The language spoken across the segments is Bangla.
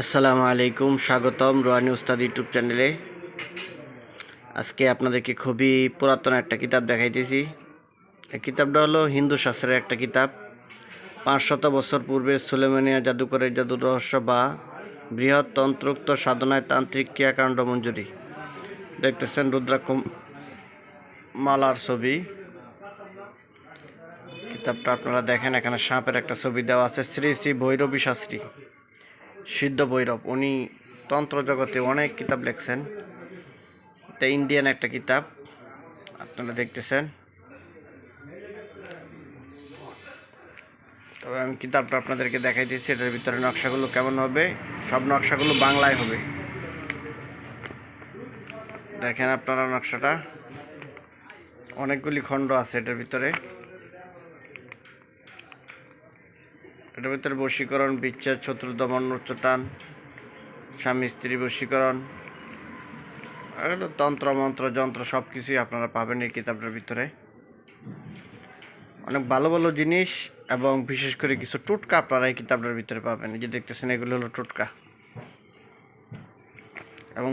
আসসালামু আলাইকুম, স্বাগতম রোহানি উস্তাদ ইউটিউব চ্যানেলে। আজকে আপনাদেরকে খুবই পুরাতন একটা কিতাব দেখাইতেছি। এই কিতাবটা হলো হিন্দু শাস্ত্রের একটা কিতাব। পাঁচশত বছর পূর্বে সুলেমানিয়া জাদুকরের জাদুর রহস্য বা বৃহৎ তন্ত্রোক্ত সাধনায় তান্ত্রিক ক্রিয়াকাণ্ড মঞ্জুরি। দেখতেছেন রুদ্রাক্ষ মালার ছবি। কিতাবটা আপনারা দেখেন, এখানে সাপের একটা ছবি দেওয়া আছে, শ্রী শ্রী ভৈরবী শাস্ত্রী। সিদ্ধ ভৈরব। উনি তন্ত্র জগতে অনেক কিতাব লিখছেন। এটা ইন্ডিয়ান একটা কিতাব, আপনারা দেখতেছেন। তবে আমি কিতাবটা আপনাদেরকে দেখাই দিচ্ছি, এটার ভিতরে নকশাগুলো কেমন হবে, সব নকশাগুলো বাংলায় হবে। দেখেন আপনারা নকশাটা। অনেকগুলি খণ্ড আছে এটার ভিতরে। এটার ভিতরে বশীকরণ, বিচ্ছেদ শত্রুদমন উচ্চটান স্বামী, স্ত্রী বশীকরণ। তন্ত্র, মন্ত্র, যন্ত্র সব কিছুই আপনারা পাবেন এই কিতাবটার ভিতরে। অনেক ভালো ভালো জিনিস এবং বিশেষ করে কিছু টোটকা আপনারা এই কিতাবটার ভিতরে পাবেন। যে দেখতেছেন, এগুলো হলো টোটকা। এবং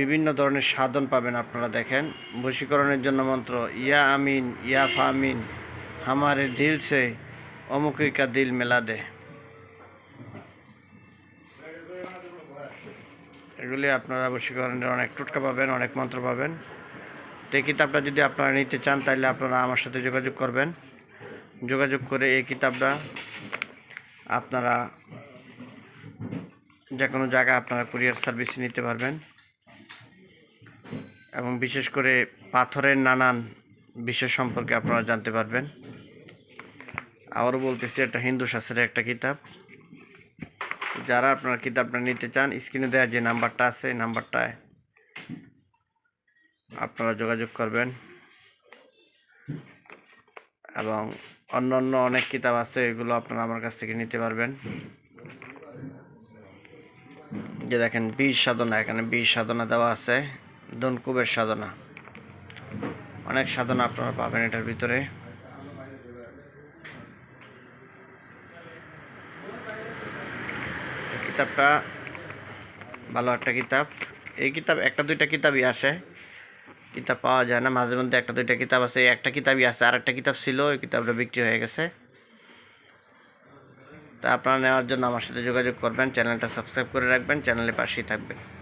বিভিন্ন ধরনের সাধন পাবেন আপনারা দেখেন। বশীকরণের জন্য মন্ত্র, ইয়া আমিন, ইয়া ফামিন, হামারে দিল সে অমুকি কা দিল মেলা দে। এগুলি আপনারা বশীকরণের অনেক টোটকা পাবেন, অনেক মন্ত্র পাবেন। তো এই কিতাবটা যদি আপনারা নিতে চান তাহলে আপনারা আমার সাথে যোগাযোগ করবেন। যোগাযোগ করে এই কিতাবটা আপনারা যে কোনো জায়গায় আপনারা কুরিয়ার সার্ভিস নিতে পারবেন। এবং বিশেষ করে পাথরের নানান বিষয় সম্পর্কে আপনারা জানতে পারবেন। আবারও বলতেছি, একটা হিন্দু শাস্ত্রের একটা কিতাব। যারা আপনারা কিতাবটা নিতে চান, স্ক্রিনে দেওয়া যে নাম্বারটা আছে, এই নাম্বারটায় আপনারা যোগাযোগ করবেন। এবং অন্য অন্য অনেক কিতাব আছে, এগুলো আপনারা আমার কাছ থেকে নিতে পারবেন। যে দেখেন বীজ সাধনা, এখানে বীজ সাধনা দেওয়া আছে, দনকুবের সাধনা। অনেক সাধনা আপনারা পাবেন এটার ভিতরে। কিতাবটা, ভালো একটা কিতাব। এই কিতাব, একটা দুইটা কিতাবই আসে। কিতাব পাওয়া যায় না, মাঝে মধ্যে একটা দুইটা কিতাব আছে একটা কিতাবই আছে আর একটা কিতাব ছিল, ওই কিতাবটা বিক্রি হয়ে গেছে। তা আপনারা নেওয়ার জন্য আমার সাথে যোগাযোগ করবেন, চ্যানেলটা সাবস্ক্রাইব করে রাখবেন, চ্যানেলের পাশেই থাকবেন।